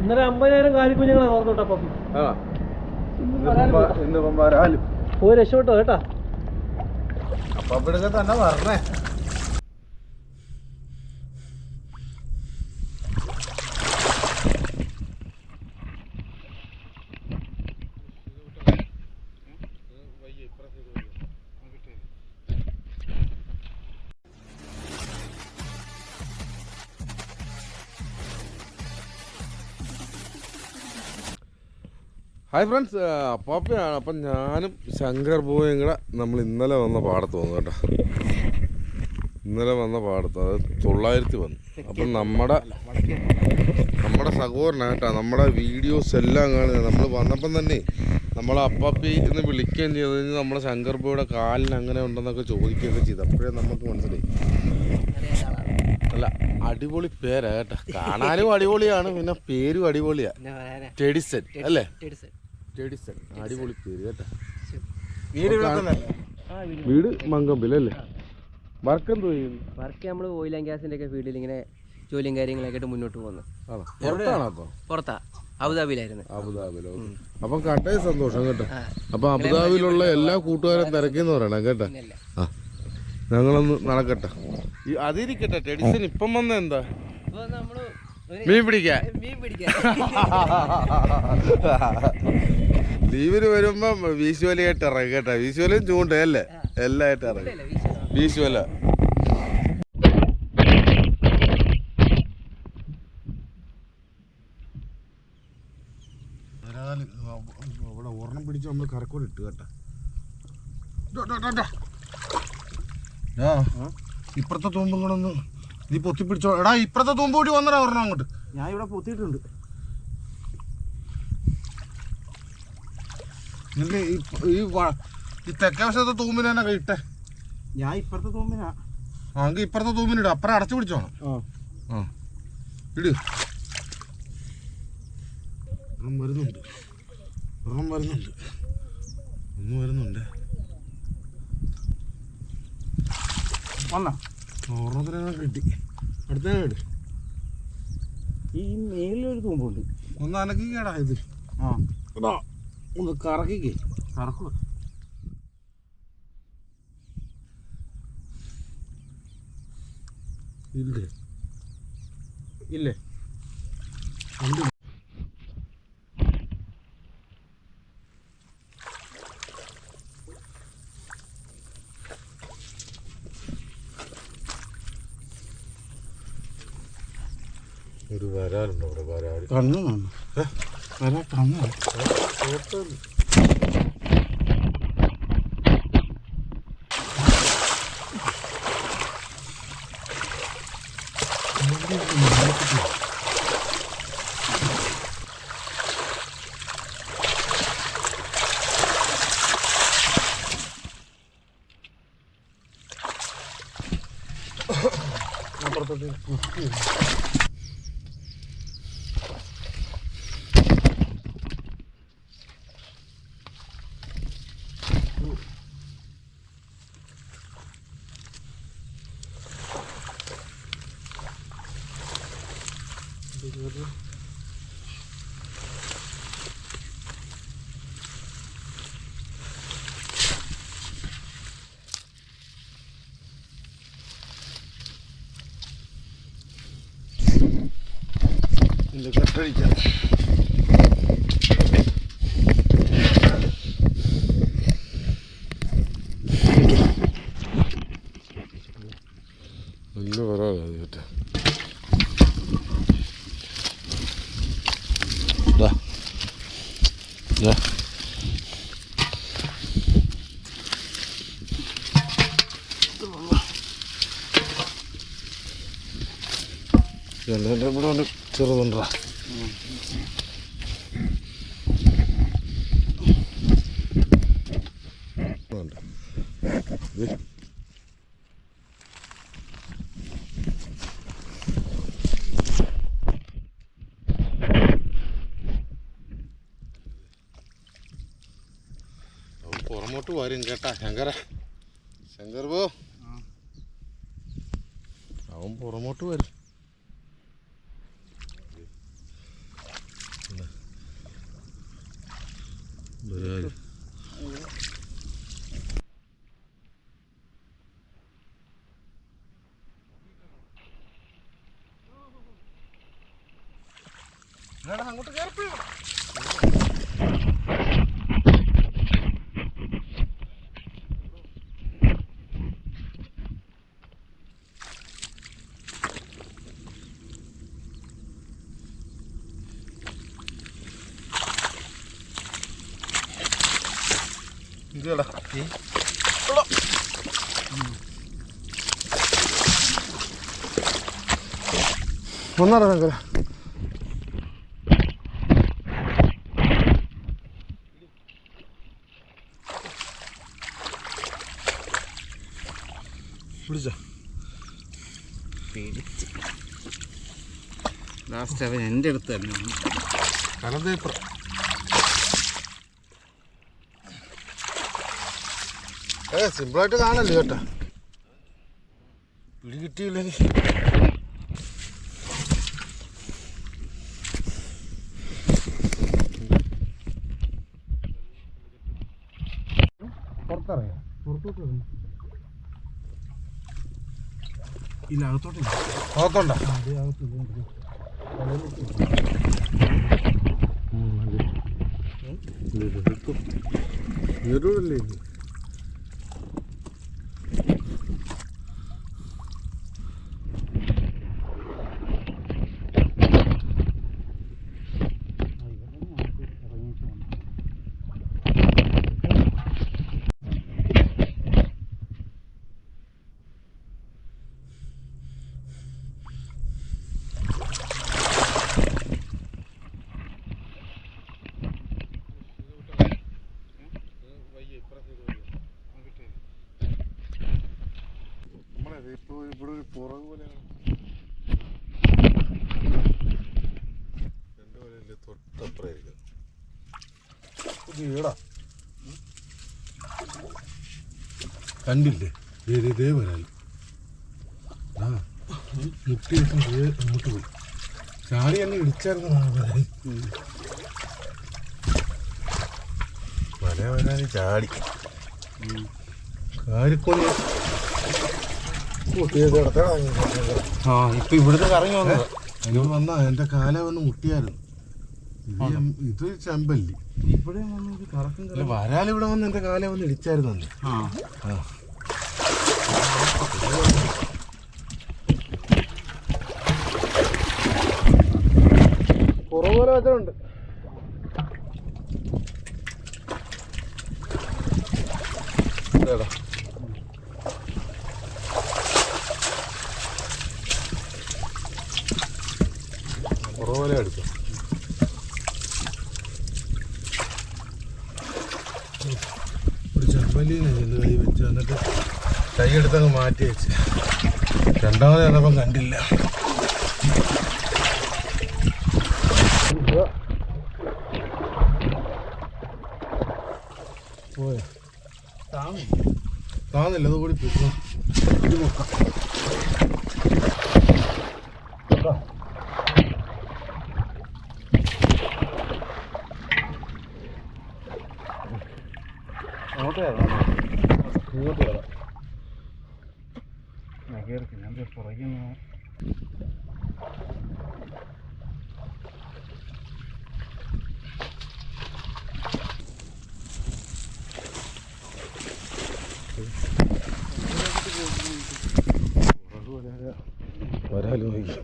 ഇന്നലെ അമ്പതിനായിരം കാലിക്കുഞ്ഞുങ്ങളെ ഓർത്തോട്ടാ പപ്പി പോയി രക്ഷപ്പെട്ടോ കേട്ടാ. അപ്പൊ തന്നെ പറഞ്ഞേ ഹായ് ഫ്രണ്ട്സ് അപ്പാപ്പയാണ് അപ്പം ഞാനും ശങ്കർ ബോയും കൂടെ നമ്മൾ ഇന്നലെ വന്ന പാടത്ത് വന്നു കേട്ടോ. ഇന്നലെ വന്ന പാടത്ത് അത് തൊള്ളായിരത്തി വന്നു. അപ്പം നമ്മുടെ നമ്മുടെ സഹോദരനാണ് കേട്ടോ നമ്മുടെ വീഡിയോസ് എല്ലാം കാണുന്നത്. നമ്മൾ വന്നപ്പം തന്നെ നമ്മളെ അപ്പാപ്പി എന്ന് വിളിക്കുകയും ചെയ്ത്. കഴിഞ്ഞാൽ നമ്മുടെ ശങ്കർ ബോയുടെ കാലിന് അങ്ങനെ ഉണ്ടെന്നൊക്കെ ചോദിക്കുകയൊക്കെ ചെയ്തു. അപ്പോഴേ നമുക്ക് മനസ്സിലായി. അല്ല അടിപൊളി പേരാ കേട്ടാ. കാണാനും അടിപൊളിയാണ് പിന്നെ പേരും അടിപൊളിയാ. ടെഡിസൺ അല്ലേ? ടെഡിസൺ അടിപൊളി പേര് കേട്ടോ. വീട് മങ്കമ്പിലല്ലേ വർക്ക് എന്തോ ചെയ്യുന്നു? വർക്ക് നമ്മൾ ഓയിൽ ആൻഡ് ഗ്യാസിന്റെ ഒക്കെ ഫീൽഡിൽ ഇങ്ങനെ ജോലിയും കാര്യങ്ങളൊക്കെ ആയിട്ട് മുന്നോട്ട് പോകുന്നു. പുറത്താണോ അപ്പോൾ പുറത്താ. അബുദാബിയിലായിരുന്നു. അബുദാബിയിലോ അപ്പം കട്ടയ സന്തോഷം കേട്ടോ. അപ്പൊ അബുദാബിയിലുള്ള എല്ലാ കൂട്ടുകാരും തിരക്കിന്ന് പറയണം കേട്ടോ. ഞങ്ങളൊന്ന് നടക്കട്ടെ. ഈ അതിരിക്കട്ടെ ടെഡിസൺ ഇപ്പം വന്ന എന്താ? മീൻ പിടിക്കാൻ. മീൻ പിടിക്കാൻ. ലീവിന് വരുമ്പം വീശുവലയായിട്ട് ഇറങ്ങി കേട്ടോ. വീശുവലയും ചൂണ്ടയല്ലേ എല്ലാം ആയിട്ട് ഇറങ്ങി. വീശുവല. അവിടെ ഒരെണ്ണം പിടിച്ച് നമ്മൾ കരക്കോട് ഇട്ട് കേട്ടോ. ഇപ്പുറത്തെ തൂമ്പും കൂടെ ഒന്ന് നീ പൊത്തി പിടിച്ചോ എടാ ഇപ്പുറത്തെ തൂമ്പ് കൂടി വന്നടാ ഒരെണ്ണം അങ്ങോട്ട്. ഞാൻ ഇവിടെ പൊത്തിയിട്ടുണ്ട്. നിന്റെ ഈ- ഈ തെക്കേ വശത്തെ തൂമ്പിന് തന്നെ ഇട്ടെ. ഞാൻ ഇപ്പുറത്തെ തൂമ്പിനാ. ആ എങ്കിൽ ഇപ്പുറത്തെ തൂമ്പിനിട് അപ്പുറം അടച്ചു പിടിച്ചോണം. ആ. ആ. ഇട്. ഒരെണ്ണം വരുന്നുണ്ട്. ഒരെണ്ണം വരുന്നുണ്ട്. ഒന്ന് വരുന്നുണ്ട്. വന്നാ. ഒരെണ്ണത്തിനെ കിട്ടി. അടുത്തേ ഇട്. ഈ മേലിലൊരു തൂമ്പുണ്ട്. ഒന്ന് അനക്കിക്കേടാ ഇത്. ആ. ഒന്ന് കറക്കിക്കേ. കറക്കുക ഇല്ലേ? ഇല്ലേ? ഉണ്ട്. ഒരു വരാലുണ്ട് അവിടെ വരാൽ കണ്ണു വരാ കണ്ണു ഇതിന്റെ കെട്ടടിക്കാം നല്ല ഇങ്ങോട്ട് വരും കേട്ടാ ശങ്കര. ശങ്കർ പോ. അവൻ പുറമോട്ട് വരും. അങ്ങോട്ട് കയറിപ്പോയി ഒന്നാടാ ശങ്കര പിടിച്ചോ. ലാസ്റ്റ് അവൻ എന്റെ അടുത്ത് തന്നെ. കലന്തേപ്പർ ഏ സിമ്പിളായിട്ട് കാണല്ലേ കേട്ടോ. പിടി കിട്ടിയില്ലെങ്കിൽ ഇല്ല അകത്തോട്ടില്ല അകത്തോണ്ടാ അതേ അകത്തില്ല നമ്മളെ ഇപ്പൊ ഇവിടെ ഒരു പുറകു പോലെയാണ്. രണ്ട് പോലെയല്ലേ തൊട്ടപ്പുറമായിരിക്കും. ഇത് ഈടാ കണ്ടില്ലേ? ദേ വരാൻ ആ മുട്ടി വെച്ച് അങ്ങോട്ട് പോയി. ചാടി എന്നെ ഇടിച്ചായിരുന്നു വരാൻ ചാടി. കിടത്തടാ ആ ഇപ്പൊ ഇവിടുന്ന് കറങ്ങി വന്നത്. അതിനോട് വന്നാ എന്റെ കാല വന്ന് മുട്ടിയായിരുന്നു. ഇത് ചെമ്പല്ലി. ഇവിടെ വരാൽ ഇവിടെ വന്ന് എന്റെ കാല വന്ന് ഇടിച്ചായിരുന്നു അന്ന് ആ. ആ പുറകോലെ മാറ്റി വെച്ച്. രണ്ടാമത് ചെന്നപ്പം കണ്ടില്ല. താന്നില്ല? അത് കൂടി പോയി ഇത് നോക്കാം നോക്കാം. അങ്ങോട്ട് കയറാം ഇങ്ങോട്ട് വരാം ഞാൻ കയറി ഞാൻ ദേ പുറകെ നിന്ന് വരാൽ നോക്കി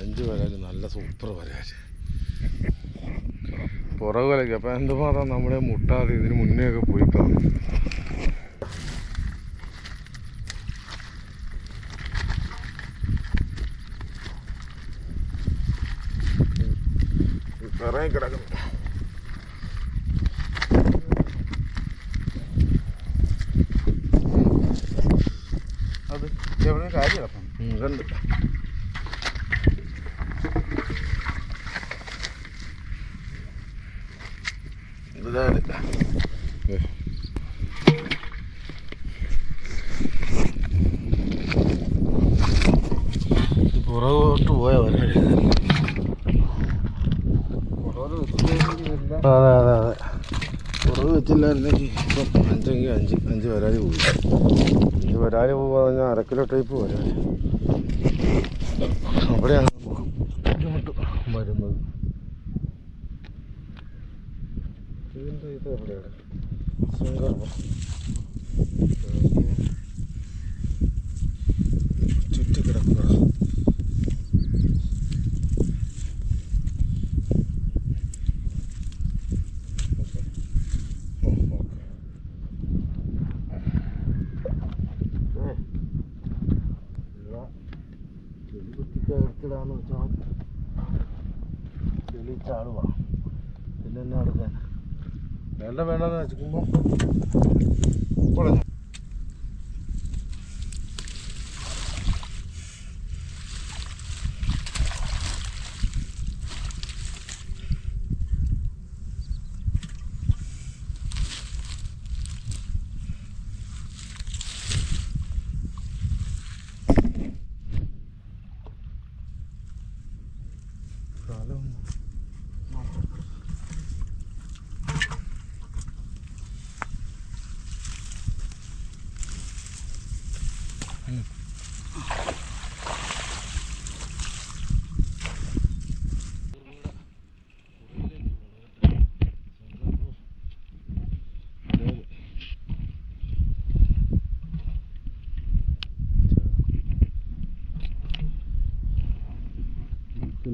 അഞ്ച് വരാൽ നല്ല സൂപ്പർ വരാൽ പുറകു വലയ്ക്ക് അപ്പം എന്തുമാത്രം നമ്മുടെ മുട്ടാതെ ഇതിന് മുന്നേ ഒക്കെ പോയി കാണും ഇറങ്ങി കിടക്കുന്നു അത് എവിടെ കാര്യം കിടപ്പം ഉം, കണ്ട് ഇതാണ് ഏ. ഇത് പുറകോട്ട് പോയ വരാൻ അതെ അതെ അതെ പുറകെ വെച്ചില്ലായിരുന്നെങ്കിൽ ഇപ്പം അഞ്ചെങ്കിൽ അഞ്ച് അഞ്ച് വരാതി പോയി അഞ്ച് വേണ്ട വേണ്ടെന്ന്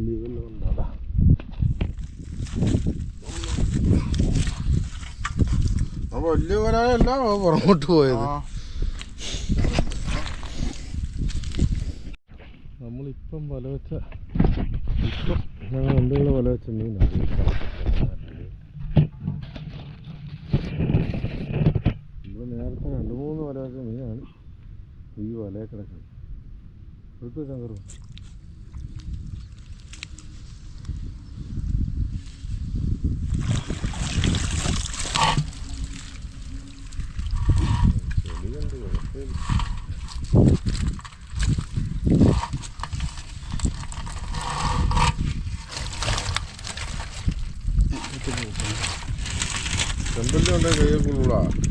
ലീവെല്ലാം ഉണ്ടാടാ അപ്പോൾ വലിയ വരാനല്ല പുറകോട്ട് പോയത്. നമ്മളിപ്പം വല വെച്ച ഇപ്പം ഞങ്ങൾ എന്തെങ്കിലും വല വെച്ച മീനാണ് നമ്മൾ നേരത്തെ രണ്ട് മൂന്ന് വല വെച്ച മീനാണ് ഈ വലയെ കിടക്കുന്നത്. എടുത്തു ശങ്കർ o'clock.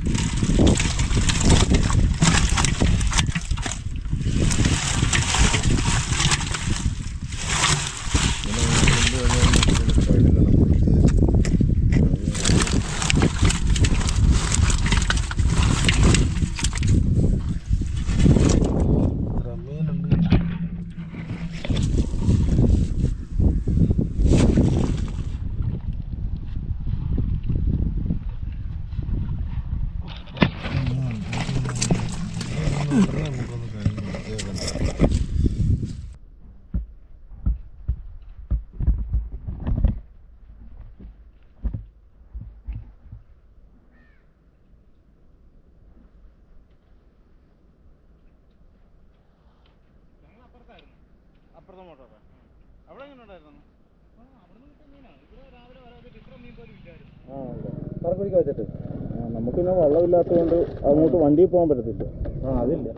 പിന്നെ വെള്ളമില്ലാത്തതുകൊണ്ട് അങ്ങോട്ട് വണ്ടിയിൽ പോകാൻ പറ്റത്തില്ല. ആ അതില്ല.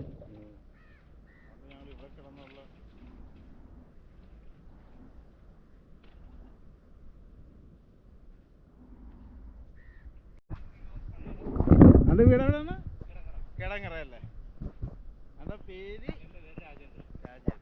അന്റെ വീട് എവിടെയാണ്? കിടങ്ങറയല്ലേ. അന്റെ പേര്? രാജേന്ദ്രൻ.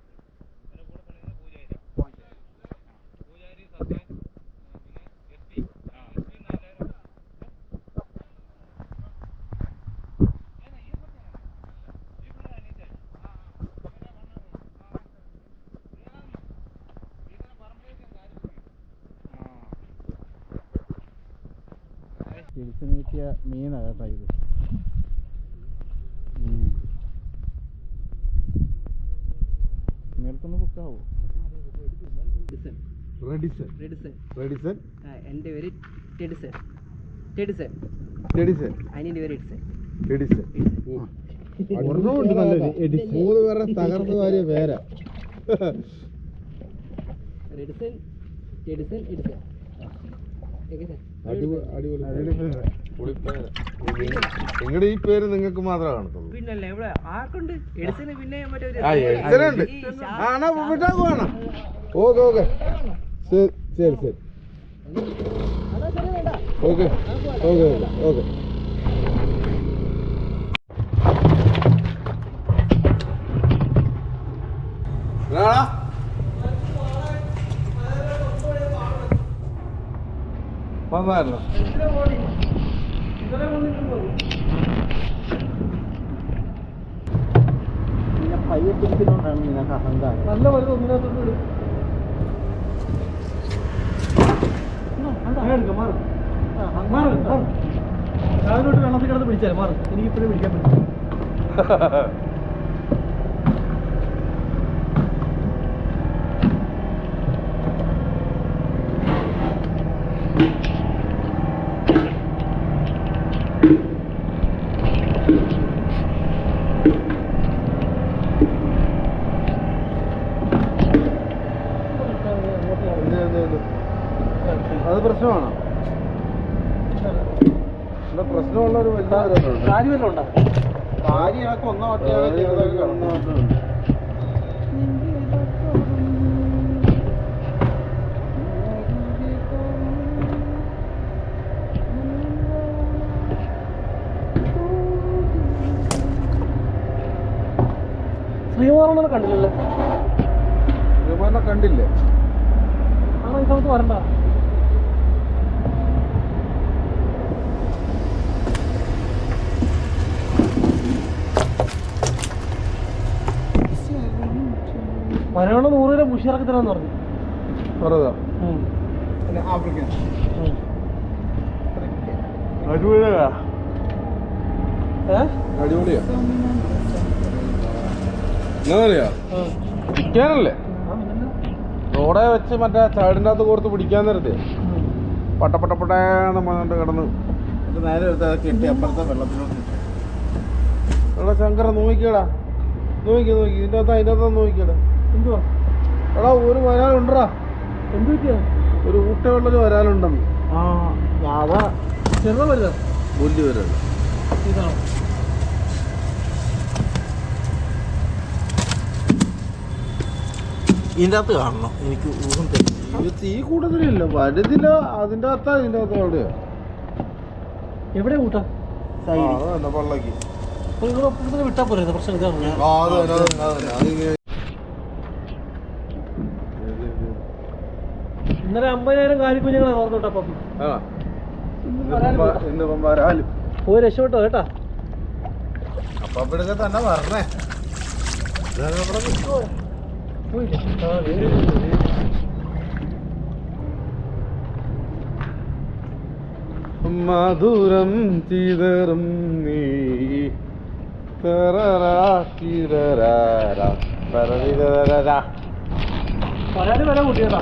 തിരിച്ചു നീക്കിയ മീനാ കേട്ടോ ഇത്. നേരത്തൊന്ന് ബുക്കാവോ ടെഡിസൺ. റെഡിസൺ. റെഡിസൺ. റെഡിസൺ. എന്റെ പേര് ടെഡിസൺ. ടെഡിസൺ. റെഡിസൺ അനിയന്റെ പേര് എഡിസൺ റെഡിസൺ ഒരെണ്ണമുണ്ട് നല്ലൊരു എഡിസൺ. മൂന്ന് പേരുടെ തകർത്ത് വാരിയ പേരാ. Redison Tedison Edison okay sir. നിങ്ങളുടെ ഈ പേര് നിങ്ങൾക്ക് മാത്രമേ കാണത്തുള്ളൂ? പിന്നല്ലേ ഇവിടെ ആർക്കുണ്ട്? എഡിസന് പിന്നെ മറ്റേ ആണോ വിട്ടാക്ക് വേണം ഓക്കെ ഓക്കെ. ശരി ശരി ശരി. വേണ്ട ഓക്കെ ഓക്കെ ഓക്കെ. ഓക്കെ വന്നായിരുന്നു പയ്യെ പിടിക്കുന്നോണ്ടാണ് നിനക്ക് അഹങ്കാരം നല്ല മരുന്ന് ഒന്നിനകത്തോട്ട് അതിലോട്ട് വെള്ളത്തിൽ കിടന്ന് പിടിച്ചാൽ മാറും എനിക്ക് ഇപ്പോഴും പിടിക്കാൻ പറ്റും അത് പ്രശ്നമാണോ എന്താ പ്രശ്നമുള്ള ഒരു വലിയ മരമുണ്ട്. കാര്യമല്ലോ ഉണ്ടോ ഒന്നോ ശ്രീകുമാറിനെ കണ്ടില്ലല്ലോ? വിമാനം കണ്ടില്ലേ? ആണോ ഈ സമയത്ത് വരണ്ട? മരവണ നൂറ് കിലോ മുഷിറക്കി തരാന്ന് പറഞ്ഞു. പറഞ്ഞതാ ആഫ്രിക്കൻ. അടിപൊളിയാ. ഏഹ് അടിപൊളിയാ. എന്നറിയാ പിടിക്കാനല്ലേ റോഡെ വെച്ച് മറ്റേ സൈഡിന്റെ അകത്ത് കോർത്ത് പിടിക്കാൻ നേരത്തെ. പട്ട പട്ട പട്ടയാണ് പറഞ്ഞിട്ട് കിടന്ന്. നേരെ കെട്ടി അപ്പുറത്തെ വെള്ളത്തിലോട്ട്. എടാ ശങ്കര നോക്കിക്കടാ നോക്കി നോക്കി. ഇതിന്റെ അകത്ത് അതിന്റെ അകത്ത് നോക്കിക്കടാ എന്തുവാ? എടാ ഒരു വരാലുണ്ടടാ എന്ത് പറ്റിയാ? ഒരു ഊട്ടയുള്ളൊരു വരാലുണ്ടെന്ന് ആ അതാ ചെറുതാ വലുതാ? വലിയ വരാൽ ഇതാണോ ഇതിന്റെ അകത്ത് കാണണം? എനിക്ക് ഊഹം തരും ഇത് തീ കൂടുതലില്ല. വലുതില്ല അതിന്റെ അകത്താ ഇതിന്റെ അകത്ത് എവിടെയാ? എവിടെ കൂട്ടാ പള്ളക്ക് വിട്ടാ പോരെ ഇത് പ്രശ്നം ഇതാണ് ആ അത് തന്നെ അത് തന്നെ അത് തന്നെ അതിങ്ങനെ ഇന്നലെ അമ്പതിനായിരം കാലിക്കുഞ്ഞുങ്ങളെ ഓർന്നോട്ടാ പപ്പി പോയി രക്ഷപ്പെട്ടോ കേട്ടാ. അപ്പം അപ്പോഴൊക്കെ തന്നെ പറഞ്ഞേ മധുരം ചിതറും നീ. പരാതി വില കൂട്ടിയതാ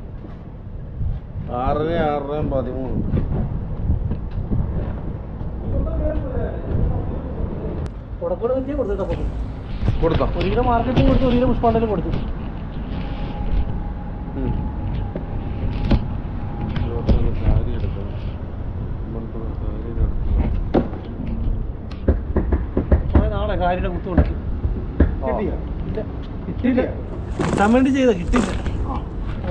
ആറര ആറര പതിമൂന്ന്. കൊടുത്തോ? ഒരു കിലോ മാർക്കറ്റിൽ കൊടുത്തു ഒരു കിലോ പുഷ്പാണ്ടലും കൊടുത്തു നാളെ കുത്തു ചെയ്ത? കിട്ടിയില്ല.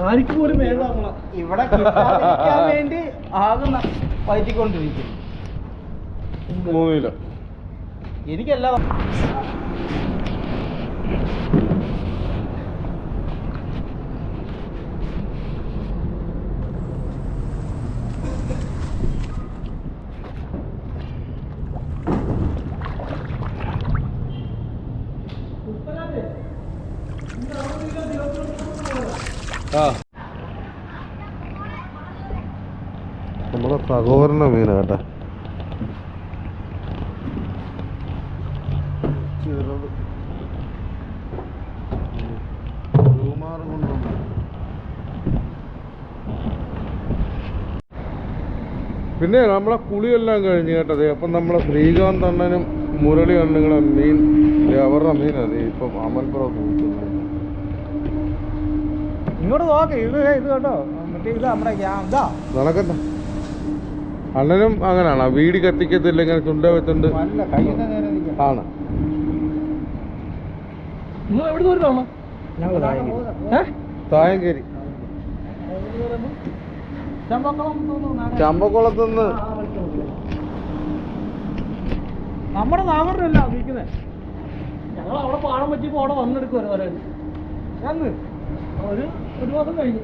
ആർക്ക് പോലും വേണ്ട നമ്മളെ ഇവിടെ കിട്ടാതിരിക്കാൻ വേണ്ടി ആകുന്ന പയറ്റിക്കൊണ്ടിരിക്കും. മൂന്ന് കിലോ എനിക്കല്ല ആ നമ്മുടെ സഹോദരന മീനാ കേട്ടാ ചെറുത് പൂമാറ് കൊണ്ടുവന്നു പിന്നെ നമ്മളെ കുളിയെല്ലാം കഴിഞ്ഞ് കേട്ടത് അപ്പം നമ്മളെ ശ്രീകാന്ത് അണ്ണനും മുരളി അണ്ണുങ്ങളെ മീൻ അവരുടെ മീൻ അത് ഇപ്പം കൂട്ടുന്നത് ഇങ്ങോട്ട് നോക്ക് ഇത് ഇത് കേട്ടോ മറ്റേ ഇത് നമ്മുടെ ഇതാ. നടക്കണ്ട അണ്ണനും അങ്ങനെയാണ് വീട് കത്തിക്കത്തില്ല ഇങ്ങനെ ചുണ്ട നിൽക്കാം ആണ്. തായങ്കേരി. ചമ്പക്കുളത്തുനിന്ന് നമ്മുടെ നാഗറിനല്ല നിൽക്കുന്നത് ഞങ്ങൾ അവിടെ പാടം പറ്റിയപ്പോൾ അവിടെ ഞന്ന് ഒരു ഒരു മാസം കഴിഞ്ഞു.